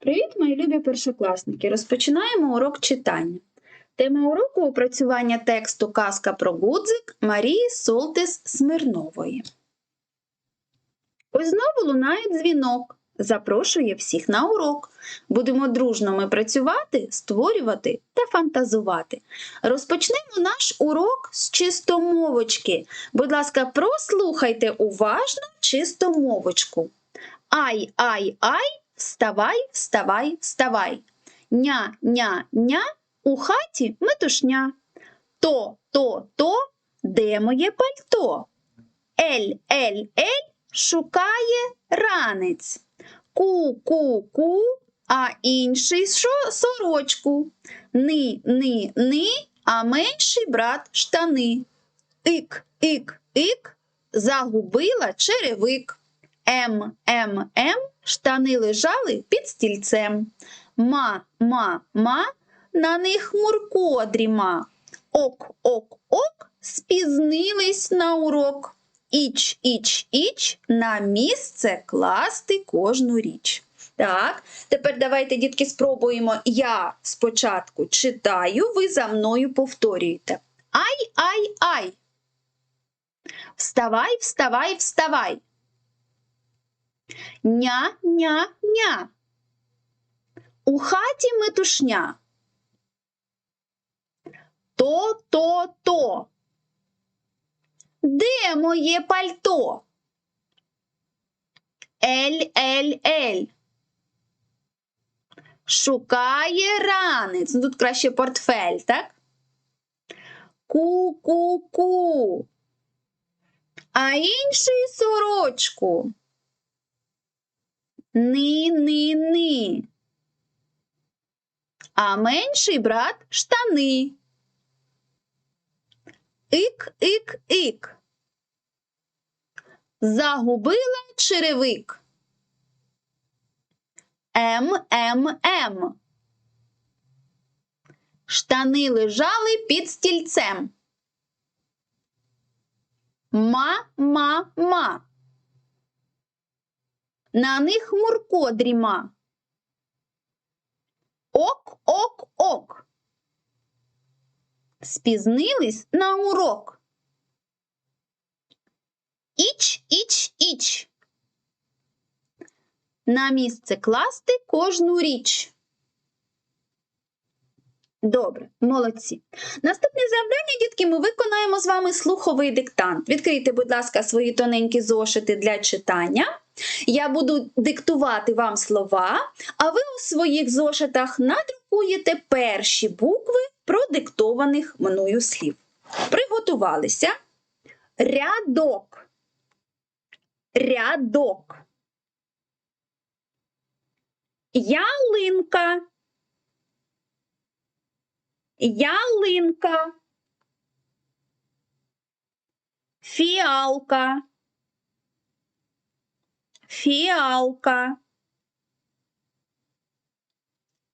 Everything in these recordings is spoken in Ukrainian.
Привіт, мої любі першокласники! Розпочинаємо урок читання. Тема уроку опрацювання тексту Казка про гудзик Марії Солтис Смирнової. Ось знову лунає дзвінок. Запрошує всіх на урок. Будемо дружно ми працювати, створювати та фантазувати. Розпочнемо наш урок з чистомовочки. Будь ласка, прослухайте уважно чистомовочку. Ай, ай, ай, вставай, вставай, вставай. Ня, ня, ня, у хаті метушня. То, то, то, де моє пальто? Ель, ель, ель шукає ранець. Ку, ку, ку, а інший що сорочку. Ни, ни, ни, а менший брат штани. Ік, ік, ік, загубила черевик. М, М, М, штани лежали під стільцем. Ма, ма, ма, на них Мурко дріма. Ок, ок, ок, спізнились на урок. Іч, іч, іч, на місце класти кожну річ. Так, тепер давайте, дітки, спробуємо. Я спочатку читаю, ви за мною повторюєте. Ай, ай, ай. Вставай, вставай, вставай. Ня, ня, ня. У хаті метушня. То, то, то. Де моє пальто? Ель, ель, ель. Шукає ранець. Ну, Тут краще портфель, так? Ку-ку-ку. А інший сорочку. Ни-ни-ни. А менший брат штани. Ік-ік-ік. Загубила черевик. М-м-м. Штани лежали під стільцем. Ма-ма-ма. На них Мурко дріма. Ок-ок-ок. Спізнились на урок. Іч, іч, іч. На місце класти кожну річ. Добре, молодці. Наступне завдання, дітки, ми виконаємо з вами слуховий диктант. Відкрийте, будь ласка, свої тоненькі зошити для читання. Я буду диктувати вам слова, а ви у своїх зошитах надрукуєте перші букви продиктованих мною слів. Приготувалися. Рядок. Рядок. Ялинка. Ялинка. Фіалка. Фіалка.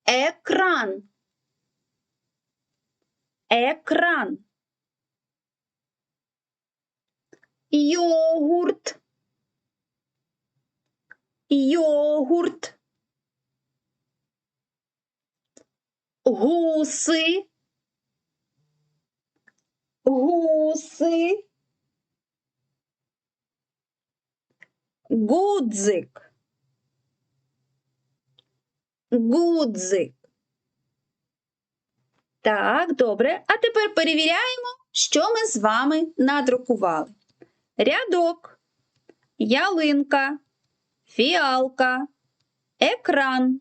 Екран. Екран. Йогурт. Йогурт. Гуси. Гуси. Гудзик. Гудзик. Так, добре. А тепер перевіряємо, що ми з вами надрукували. Рядок, ялинка, фіалка, екран,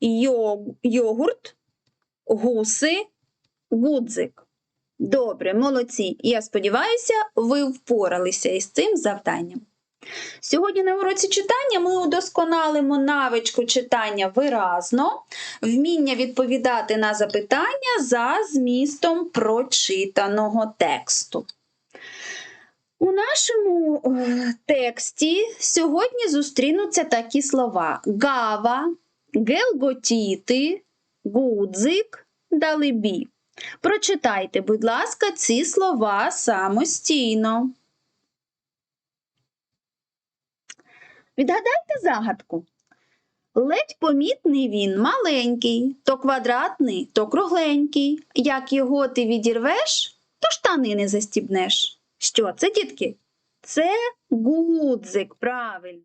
йог- йогурт, гуси, гудзик. Добре, молодці. Я сподіваюся, ви впоралися із цим завданням. Сьогодні на уроці читання ми удосконалимо навичку читання виразно, вміння відповідати на запитання за змістом прочитаного тексту. У нашому е, тексті сьогодні зустрінуться такі слова: гава, гелготіти, гудзик, далебі. Прочитайте, будь ласка, ці слова самостійно. Відгадайте загадку. Ледь помітний він маленький, то квадратний, то кругленький. Як його ти відірвеш, то штани не застібнеш. Що це, дітки? Це гудзик, правильно.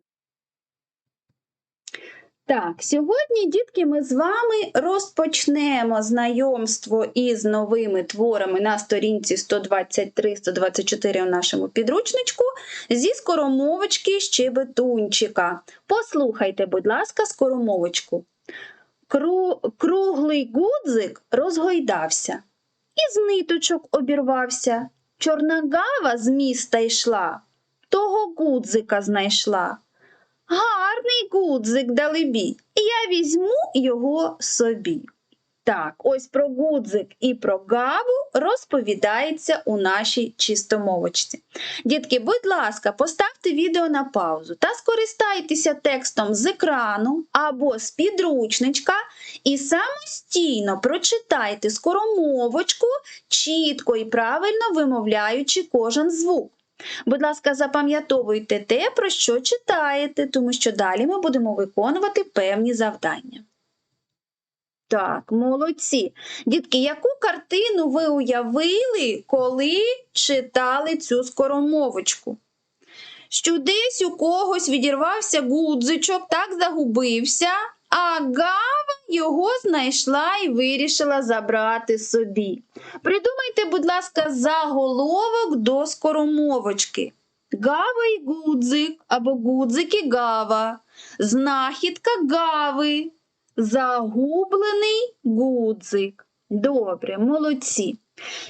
Так, сьогодні, дітки, ми з вами розпочнемо знайомство із новими творами на сторінці 123-124 у нашому підручничку зі скоромовочки щебетунчика. Послухайте, будь ласка, скоромовочку. Кру... Круглий гудзик розгойдався, із ниточок обірвався. Чорна гава з міста йшла, того гудзика знайшла. Гарний гудзик далебі, я візьму його собі. Так, ось про гудзик і про гаву розповідається у нашій чистомовочці. Дітки, будь ласка, поставте відео на паузу та скористайтеся текстом з екрану або з підручничка і самостійно прочитайте скоромовочку, чітко і правильно вимовляючи кожен звук. Будь ласка, запам'ятовуйте те, про що читаєте, тому що далі ми будемо виконувати певні завдання. Так, молодці. Дітки, яку картину ви уявили, коли читали цю скоромовочку? Що десь у когось відірвався гудзичок, так загубився, а Гава його знайшла і вирішила забрати собі. Придумайте, будь ласка, заголовок до скоромовочки. Гава і гудзик або гудзик і гава. Знахідка гави. Загублений гудзик. Добре, молодці.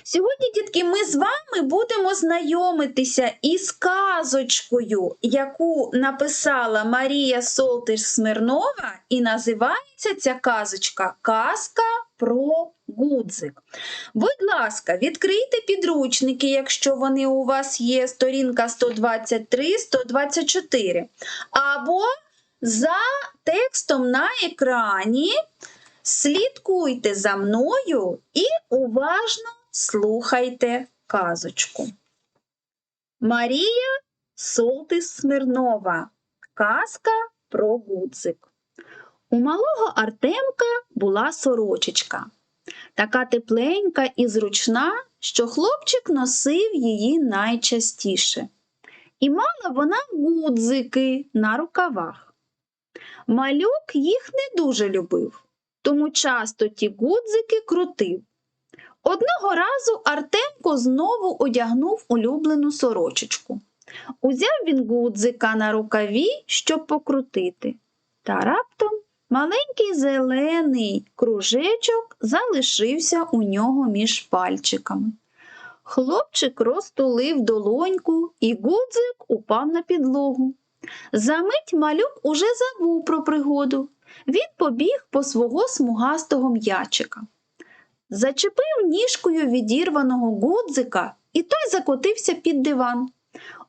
Сьогодні, дітки, ми з вами будемо знайомитися із казочкою, яку написала Марія Солтиш Смирнова, і називається ця казочка Казка про гудзик. Будь ласка, відкрийте підручники, якщо вони у вас є, сторінка 123-124. Або за текстом на екрані слідкуйте за мною і уважно слухайте казочку. Марія Солтис Смирнова. Казка про гудзик. У малого Артемка була сорочечка, така тепленька і зручна, що хлопчик носив її найчастіше. І мала вона гудзики на рукавах. Малюк їх не дуже любив, тому часто ті гудзики крутив. Одного разу Артемко знову одягнув улюблену сорочечку. Узяв він гудзика на рукаві, щоб покрутити. Та раптом маленький зелений кружечок залишився у нього між пальчиками. Хлопчик розтулив долоньку, і гудзик упав на підлогу. Замить малюк уже забув про пригоду. Він побіг по свого смугастого м'ячика. Зачепив ніжкою відірваного гудзика, і той закотився під диван.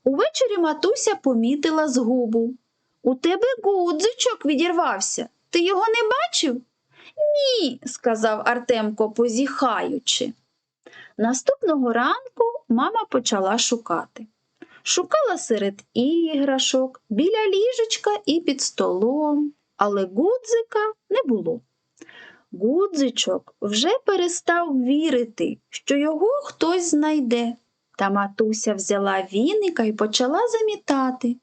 Увечері матуся помітила згубу. У тебе гудзичок відірвався. Ти його не бачив? Ні, сказав Артемко, позіхаючи. Наступного ранку мама почала шукати. Шукала серед іграшок, біля ліжечка і під столом, але гудзика не було. Гудзичок вже перестав вірити, що його хтось знайде. Та матуся взяла віника і почала замітати.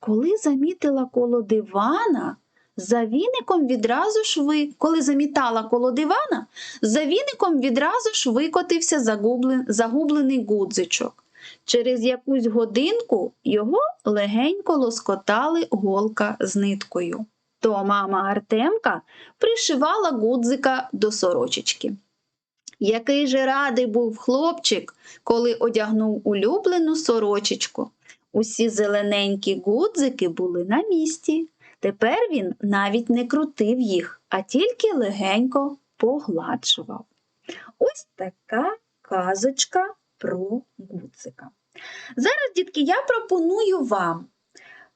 Коли замітила коло дивана, за віником відразу ж ви... коли замітала коло дивана, за віником відразу ж викотився загублен... загублений гудзичок. Через якусь годинку його легенько лоскотали голка з ниткою. То мама Артемка пришивала гудзика до сорочечки. Який же радий був хлопчик, коли одягнув улюблену сорочечку. Усі зелененькі гудзики були на місці. Тепер він навіть не крутив їх, а тільки легенько погладшував. Ось така казочка про гудзика. Зараз, дітки, я пропоную вам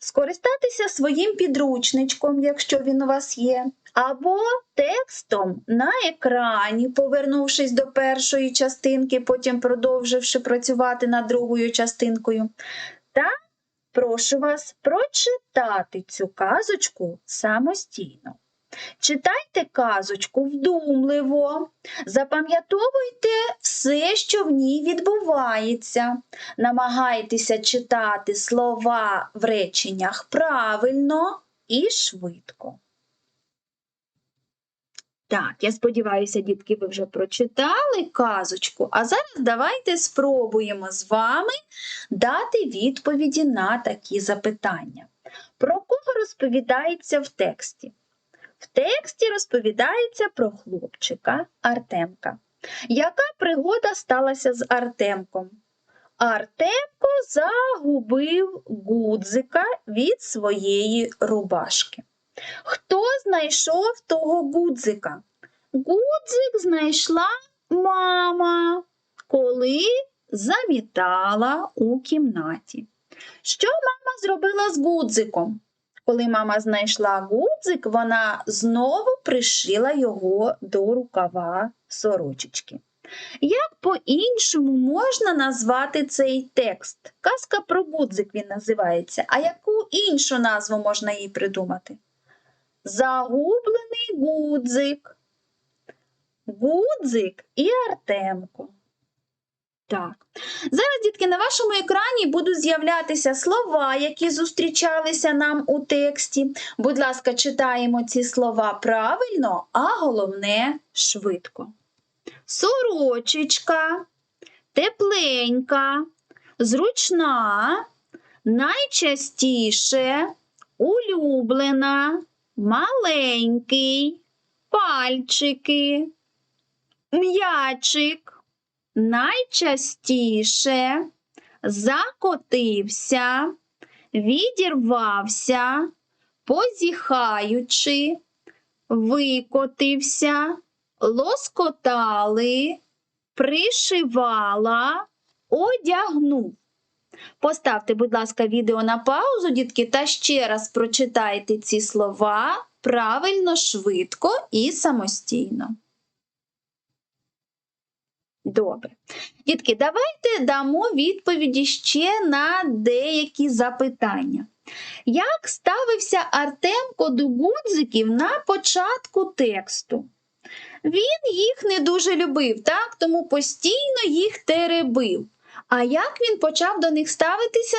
скористатися своїм підручничком, якщо він у вас є, або текстом на екрані, повернувшись до першої частинки, потім продовживши працювати над другою частинкою, та прошу вас прочитати цю казочку самостійно. Читайте казочку вдумливо, запам'ятовуйте все, що в ній відбувається. Намагайтеся читати слова в реченнях правильно і швидко. Так, я сподіваюся, дітки, ви вже прочитали казочку, а зараз давайте спробуємо з вами дати відповіді на такі запитання. Про кого розповідається в тексті? В тексті розповідається про хлопчика Артемка. Яка пригода сталася з Артемком? Артемко загубив гудзика від своєї рубашки. Хто знайшов того гудзика? Гудзик знайшла мама, коли замітала у кімнаті. Що мама зробила з гудзиком? Коли мама знайшла гудзик, вона знову пришила його до рукава сорочечки. Як по-іншому можна назвати цей текст? Казка про гудзик він називається. А яку іншу назву можна їй придумати? Загублений гудзик. Гудзик і Артемко. Так. Зараз, дітки, на вашому екрані будуть з'являтися слова, які зустрічалися нам у тексті. Будь ласка, читаємо ці слова правильно, а головне швидко. Сорочечка, тепленька, зручна, найчастіше, улюблена, маленький, пальчики, м'ячик найчастіше закотився, відірвався, позіхаючи, викотився, лоскотали, пришивала, одягнув. Поставте, будь ласка, відео на паузу, дітки, та ще раз прочитайте ці слова правильно, швидко і самостійно. Добре. Дітки, давайте дамо відповіді ще на деякі запитання. Як ставився Артемко до гудзиків на початку тексту? Він їх не дуже любив, так? тому постійно їх теребив. А як він почав до них ставитися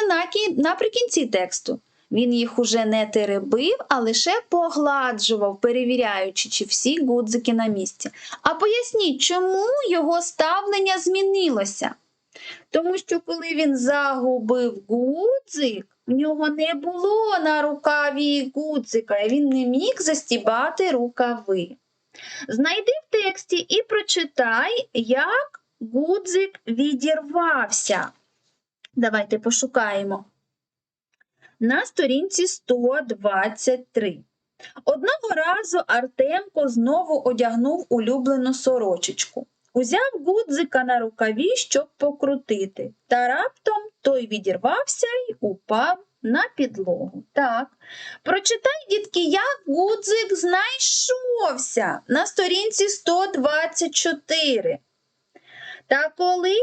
наприкінці тексту? Він їх уже не теребив, а лише погладжував, перевіряючи, чи всі гудзики на місці. А поясніть, чому його ставлення змінилося? Тому що, коли він загубив гудзик, в нього не було на рукаві гудзика, і він не міг застібати рукави. Знайди в тексті і прочитай, як гудзик відірвався. Давайте пошукаємо на сторінці 123. Одного разу Артемко знову одягнув улюблену сорочечку. Узяв гудзика на рукаві, щоб покрутити, та раптом той відірвався і упав на підлогу. Так, прочитай, дітки, як гудзик знайшовся на сторінці 124. Та коли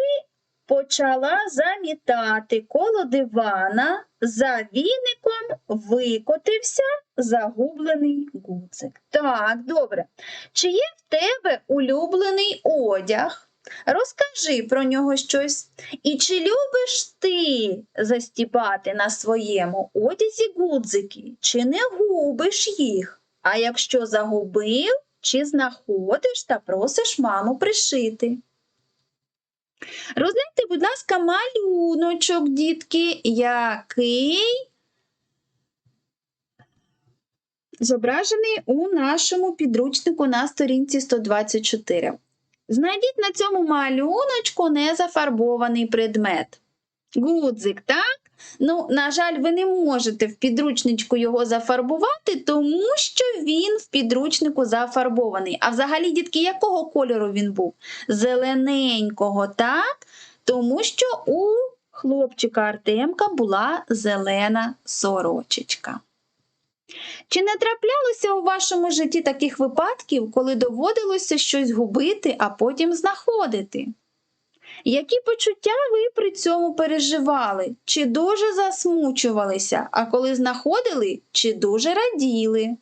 почала замітати коло дивана, за віником викотився загублений гудзик. Так, добре. Чи є в тебе улюблений одяг? Розкажи про нього щось. І чи любиш ти застібати на своєму одязі гудзики, чи не губиш їх? А якщо загубив, чи знаходиш та просиш маму пришити? Розгляньте, будь ласка, малюночок, дітки, який зображений у нашому підручнику на сторінці 124. Знайдіть на цьому малюночку незафарбований предмет. Гудзик, так? Ну, на жаль, ви не можете в підручничку його зафарбувати, тому що він в підручнику зафарбований. А взагалі, дітки, якого кольору він був? Зелененького, так? Тому що у хлопчика Артемка була зелена сорочечка. Чи не траплялося у вашому житті таких випадків, коли доводилося щось губити, а потім знаходити? Які почуття ви при цьому переживали? Чи дуже засмучувалися, а коли знаходили, чи дуже раділи?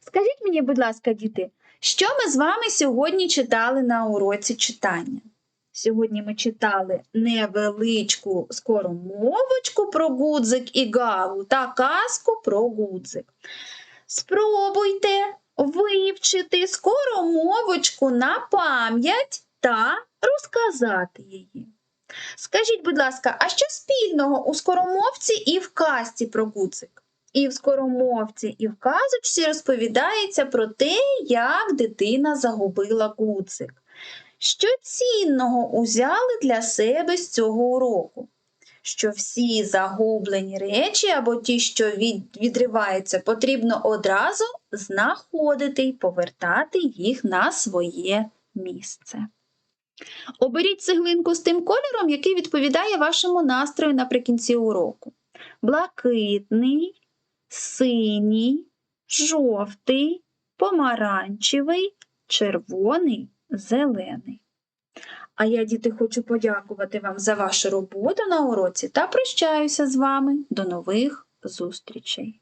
Скажіть мені, будь ласка, діти, що ми з вами сьогодні читали на уроці читання? Сьогодні ми читали невеличку скоромовочку про гудзик і гаву та казку про гудзик. Спробуйте вивчити скоромовочку на пам'ять та розказати її. Скажіть, будь ласка, а що спільного у скоромовці і в казці про гудзик? І в скоромовці, і в казочці розповідається про те, як дитина загубила гудзик. Що цінного узяли для себе з цього уроку? Що всі загублені речі або ті, що від, відриваються, потрібно одразу знаходити і повертати їх на своє місце. Оберіть цеглинку з тим кольором, який відповідає вашому настрою наприкінці уроку. Блакитний, синій, жовтий, помаранчевий, червоний, зелений. А я, діти, хочу подякувати вам за вашу роботу на уроці та прощаюся з вами. До нових зустрічей!